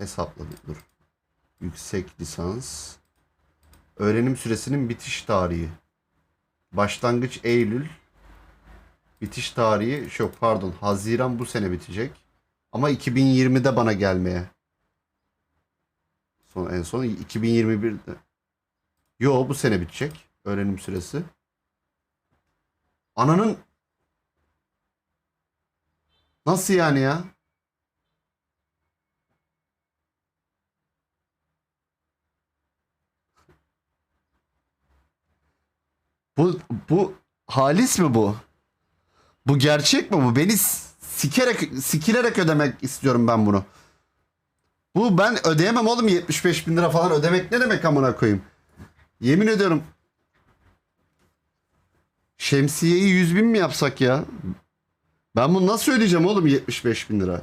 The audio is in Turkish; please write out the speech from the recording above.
Hesapladım dur. Yüksek lisans. Öğrenim süresinin bitiş tarihi. Başlangıç Eylül. Bitiş tarihi şu pardon Haziran bu sene bitecek. Ama 2020'de bana gelmeye. Son, en son 2021'de. Yo bu sene bitecek öğrenim süresi. Ananın Nasıl yani ya? Bu bu halis mi bu? Bu gerçek mi bu? Beni sikerek sikilerek ödemek istiyorum ben bunu. Bu ben ödeyemem oğlum 75 bin lira falan ödemek ne demek amına koyayım? Yemin ediyorum. Şemsiyeyi 100 bin mi yapsak ya? Ben bunu nasıl ödeyeceğim oğlum 75 bin lira?